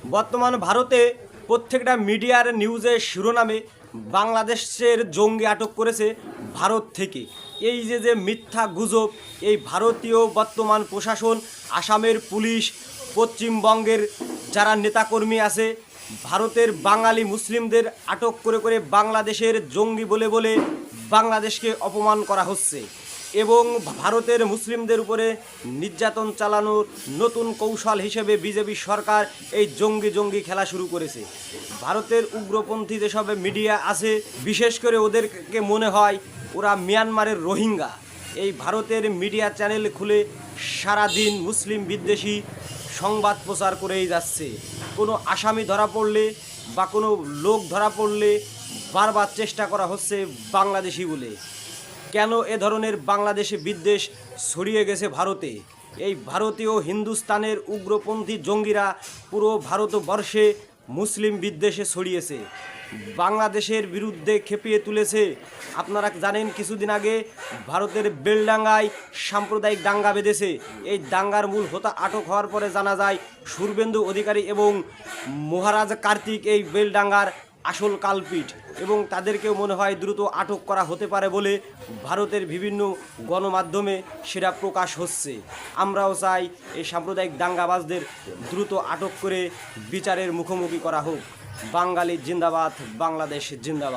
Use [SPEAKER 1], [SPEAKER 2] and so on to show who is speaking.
[SPEAKER 1] বর্তমান ভারতে প্রত্যেকটা মিডিয়ার নিউজের শিরোনামে বাংলাদেশের জঙ্গি আটক করেছে ভারত থেকে। এই যে যে মিথ্যা গুজব, এই ভারতীয় বর্তমান প্রশাসন, আসামের পুলিশ, পশ্চিমবঙ্গের যারা নেতাকর্মী আছে, ভারতের বাঙালি মুসলিমদের আটক করে করে বাংলাদেশের জঙ্গি বলে বলে বাংলাদেশকে অপমান করা হচ্ছে। এবং ভারতের মুসলিমদের উপরে নির্যাতন চালানোর নতুন কৌশল হিসেবে বিজেপি সরকার এই জঙ্গি জঙ্গি খেলা শুরু করেছে। ভারতের উগ্রপন্থী যেসব মিডিয়া আছে, বিশেষ করে ওদেরকে মনে হয় ওরা মিয়ানমারের রোহিঙ্গা। এই ভারতের মিডিয়া চ্যানেল খুলে সারাদিন মুসলিম বিদ্বেষী সংবাদ প্রচার করেই যাচ্ছে। কোনো আসামি ধরা পড়লে বা কোনো লোক ধরা পড়লে বারবার চেষ্টা করা হচ্ছে বাংলাদেশি বলে। কেন এ ধরনের বাংলাদেশে বিদ্বেষ ছড়িয়ে গেছে ভারতে? এই ভারতীয় হিন্দুস্তানের উগ্রপন্থী জঙ্গিরা পুরো ভারতবর্ষে মুসলিম বিদ্বেষে ছড়িয়েছে। বাংলাদেশের বিরুদ্ধে খেপিয়ে তুলেছে। আপনারা জানেন কিছুদিন আগে ভারতের বেলডাঙ্গায় সাম্প্রদায়িক দাঙ্গা বেঁধেছে। এই দাঙ্গার মূল হোতা আটক হওয়ার পরে জানা যায় সুরবেন্দু অধিকারী এবং মহারাজ কার্তিক এই বেলডাঙ্গার আসল কালপিট এবং তাদেরকেও মনে হয় দ্রুত আটক করা হতে পারে বলে ভারতের বিভিন্ন গণমাধ্যমে সেটা প্রকাশ হচ্ছে। আমরাও চাই এই সাম্প্রদায়িক দাঙ্গাবাজদের দ্রুত আটক করে বিচারের মুখোমুখি করা হোক। বাঙালি জিন্দাবাদ, বাংলাদেশ জিন্দাবাদ।